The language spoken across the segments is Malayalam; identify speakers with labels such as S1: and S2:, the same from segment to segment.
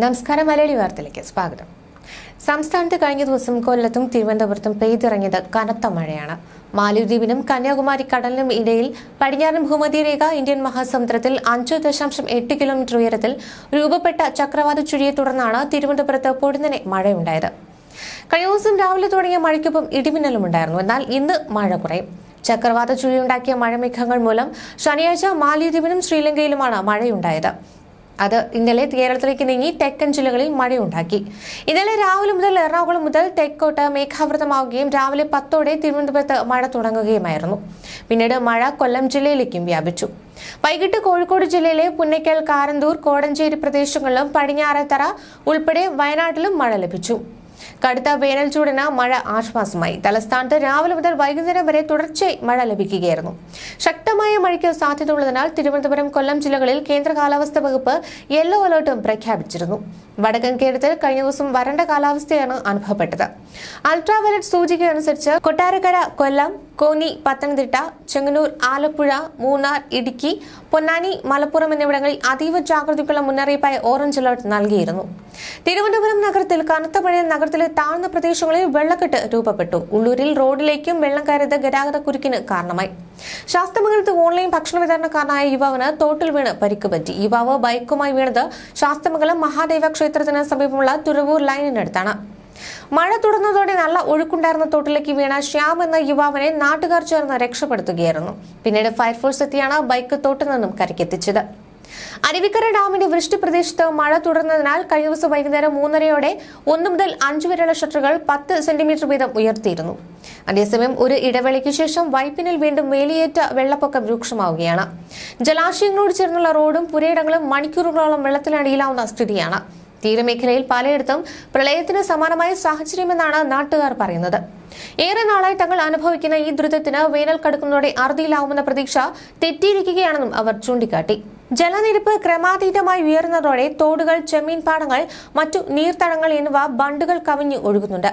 S1: നമസ്കാരം മലയാളി വാർത്തയിലേക്ക് സ്വാഗതം. സംസ്ഥാനത്ത് കഴിഞ്ഞ ദിവസം കൊല്ലത്തും തിരുവനന്തപുരത്തും പെയ്തിറങ്ങിയത് കനത്ത മഴയാണ്. മാലിദ്വീപിനും കന്യാകുമാരി കടലിനും ഇടയിൽ പടിഞ്ഞാറൻ ഭൂമധ്യരേഖ ഇന്ത്യൻ മഹാസമുദ്രത്തിൽ അഞ്ച് ദശാംശം എട്ട് കിലോമീറ്റർ ഉയരത്തിൽ രൂപപ്പെട്ട ചക്രവാത ചുഴിയെ തുടർന്നാണ് തിരുവനന്തപുരത്ത് പൊടുന്നനെ മഴയുണ്ടായത്. കഴിഞ്ഞ ദിവസം രാവിലെ തുടങ്ങിയ മഴയ്ക്കൊപ്പം ഇടിമിന്നലും ഉണ്ടായിരുന്നു. എന്നാൽ ഇന്ന് മഴ കുറയും. ചക്രവാത ചുഴിയുണ്ടാക്കിയ മഴമേഘങ്ങൾ മൂലം ശനിയാഴ്ച മാലിദ്വീപിനും ശ്രീലങ്കയിലുമാണ് മഴയുണ്ടായത്. അത് ഇന്നലെ കേരളത്തിലേക്ക് നീങ്ങി തെക്കൻ ജില്ലകളിൽ മഴയുണ്ടാക്കി. ഇന്നലെ രാവിലെ മുതൽ എറണാകുളം മുതൽ തെക്കോട്ട് മേഘാവൃതമാവുകയും രാവിലെ പത്തോടെ തിരുവനന്തപുരത്ത് മഴ തുടങ്ങുകയുമായിരുന്നു. പിന്നീട് മഴ കൊല്ലം ജില്ലയിലേക്കും വ്യാപിച്ചു. വൈകിട്ട് കോഴിക്കോട് ജില്ലയിലെ പുന്നയ്ക്കൽ കാരന്തൂർ കോടഞ്ചേരി പ്രദേശങ്ങളിലും പടിഞ്ഞാറത്തറ ഉൾപ്പെടെ വയനാട്ടിലും മഴ ലഭിച്ചു. കടുത്ത വേനൽ ചൂടിന് മഴ ആശ്വാസമായി. തലസ്ഥാനത്ത് രാവിലെ മുതൽ വൈകുന്നേരം വരെ തുടർച്ചയായി മഴ ലഭിക്കുകയായിരുന്നു. ശക്തമായ മഴയ്ക്ക് സാധ്യത ഉള്ളതിനാൽ തിരുവനന്തപുരം കൊല്ലം ജില്ലകളിൽ കേന്ദ്ര കാലാവസ്ഥാ വകുപ്പ് യെല്ലോ അലർട്ടും പ്രഖ്യാപിച്ചിരുന്നു. വടക്കൻ കേരളത്തിൽ കഴിഞ്ഞ ദിവസം വരണ്ട കാലാവസ്ഥയാണ് അനുഭവപ്പെട്ടത്. അൾട്രാവയലറ്റ് സൂചിക അനുസരിച്ച് കൊട്ടാരക്കര കൊല്ലം കോന്നി പത്തനംതിട്ട ചെങ്ങന്നൂർ ആലപ്പുഴ മൂന്നാർ ഇടുക്കി പൊന്നാനി മലപ്പുറം എന്നിവിടങ്ങളിൽ അതീവ ജാഗ്രതയ്ക്കുള്ള മുന്നറിയിപ്പായി ഓറഞ്ച് അലർട്ട് നൽകിയിരുന്നു. തിരുവനന്തപുരം നഗരത്തിൽ കനത്ത മഴയിൽ നഗരത്തിലെ താഴ്ന്ന പ്രദേശങ്ങളിൽ വെള്ളക്കെട്ട് രൂപപ്പെട്ടു. ഉള്ളൂരിൽ റോഡിലേക്കും വെള്ളം കയറിയത് ഗതാഗത കുരുക്കിന് കാരണമായി. ശാസ്തമംഗലത്ത് ഓൺലൈൻ ഭക്ഷണ വിതരണക്കാരനായ യുവാവിന് തോട്ടിൽ വീണ് പരിക്ക് പറ്റി. യുവാവ് ബൈക്കുമായി വീണത് ശാസ്തമംഗലം മഹാദേവ ക്ഷേത്രത്തിന് സമീപമുള്ള തുരവൂർ ലൈനിനടുത്താണ്. മഴ തുടർന്നതോടെ നല്ല ഒഴുക്കുണ്ടായിരുന്ന തോട്ടിലേക്ക് വീണ ശ്യാം എന്ന യുവാവിനെ നാട്ടുകാർ ചേർന്ന് രക്ഷപ്പെടുത്തുകയായിരുന്നു. പിന്നീട് ഫയർഫോഴ്സ് എത്തിയാണ് ബൈക്ക് തോട്ടിൽ നിന്നും കരക്കെത്തിച്ചത് അരുവിക്കര ഡാമിന്റെ വൃഷ്ടി പ്രദേശത്ത് മഴ തുടർന്നതിനാൽ കഴിഞ്ഞ ദിവസം വൈകുന്നേരം മൂന്നരയോടെ ഒന്ന് മുതൽ അഞ്ച് വരെയുള്ള ഷട്ടറുകൾ പത്ത് സെന്റിമീറ്റർ വീതം ഉയർത്തിയിരുന്നു. അതേസമയം ഒരു ഇടവേളയ്ക്ക് ശേഷം വൈപ്പിനിൽ വീണ്ടും വേലിയേറ്റ വെള്ളപ്പൊക്കം രൂക്ഷമാവുകയാണ്. ജലാശയങ്ങളോട് ചേർന്നുള്ള റോഡും പുരയിടങ്ങളും മണിക്കൂറുകളോളം വെള്ളത്തിനടിയിലാവുന്ന സ്ഥിതിയാണ്. തീരമേഖലയിൽ പലയിടത്തും പ്രളയത്തിന് സമാനമായ സാഹചര്യമെന്നാണ് നാട്ടുകാർ പറയുന്നത്. ഏറെ നാളായി തങ്ങൾ അനുഭവിക്കുന്ന ഈ ദുരിതത്തിന് വേനൽ കടുക്കുന്നതോടെ അറുതിയിലാവുമെന്ന പ്രതീക്ഷ തെറ്റിയിരിക്കുകയാണെന്നും അവർ ചൂണ്ടിക്കാട്ടി. ജലനിരപ്പ് ക്രമാതീതമായി ഉയർന്നതോടെ തോടുകൾ ചെമ്മീൻ പാടങ്ങൾ മറ്റു നീർത്തടങ്ങൾ എന്നിവ ബണ്ടുകൾ കവിഞ്ഞു ഒഴുകുന്നുണ്ട്.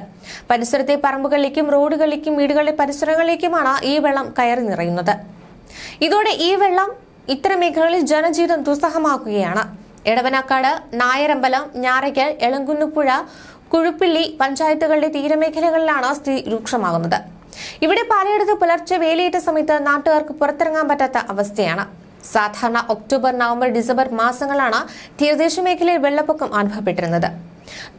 S1: പരിസരത്തെ പറമ്പുകളിലേക്കും റോഡുകളിലേക്കും വീടുകളുടെ പരിസരങ്ങളിലേക്കുമാണ് ഈ വെള്ളം കയറി നിറയുന്നത്. ഇതോടെ ഈ വെള്ളം ഇത്തരം മേഖലകളിൽ ജനജീവിതം ദുസ്സഹമാക്കുകയാണ്. എടവനാക്കാട് നായരമ്പലം ഞാറയ്ക്കൽ എളങ്കുന്നുപുഴ കുഴുപ്പിള്ളി പഞ്ചായത്തുകളുടെ തീരമേഖലകളിലാണ് സ്ഥിതി രൂക്ഷമാകുന്നത്. ഇവിടെ പലയിടത്ത് പുലർച്ചെ വേലിയേറ്റ സമയത്ത് നാട്ടുകാർക്ക് പുറത്തിറങ്ങാൻ പറ്റാത്ത അവസ്ഥയാണ്. സാധാരണ ഒക്ടോബർ നവംബർ ഡിസംബർ മാസങ്ങളാണ് തീരദേശ മേഖലയിൽ വെള്ളപ്പൊക്കം അനുഭവപ്പെട്ടിരുന്നത്.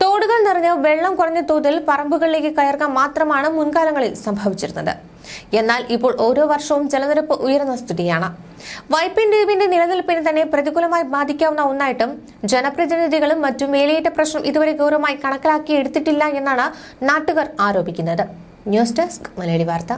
S1: തോടുകൾ നിറഞ്ഞ് വെള്ളം കുറഞ്ഞ തോതിൽ പറമ്പുകളിലേക്ക് കയറുക മാത്രമാണ് മുൻകാലങ്ങളിൽ സംഭവിച്ചിരുന്നത്. എന്നാൽ ഇപ്പോൾ ഓരോ വർഷവും ജലനിരപ്പ് ഉയർന്ന സ്ഥിതിയാണ്. വൈപ്പിൻ ദ്വീപിന്റെ നിലനിൽപ്പിന് തന്നെ പ്രതികൂലമായി ബാധിക്കാവുന്ന ഒന്നായിട്ടും ജനപ്രതിനിധികളും മറ്റും വേലിയേറ്റ പ്രശ്നം ഇതുവരെ ഗൗരവമായി കണക്കിലാക്കി എടുത്തിട്ടില്ല എന്നാണ് നാട്ടുകാർ ആരോപിക്കുന്നത്. ന്യൂസ് ഡെസ്ക് മലയാളി വാർത്ത.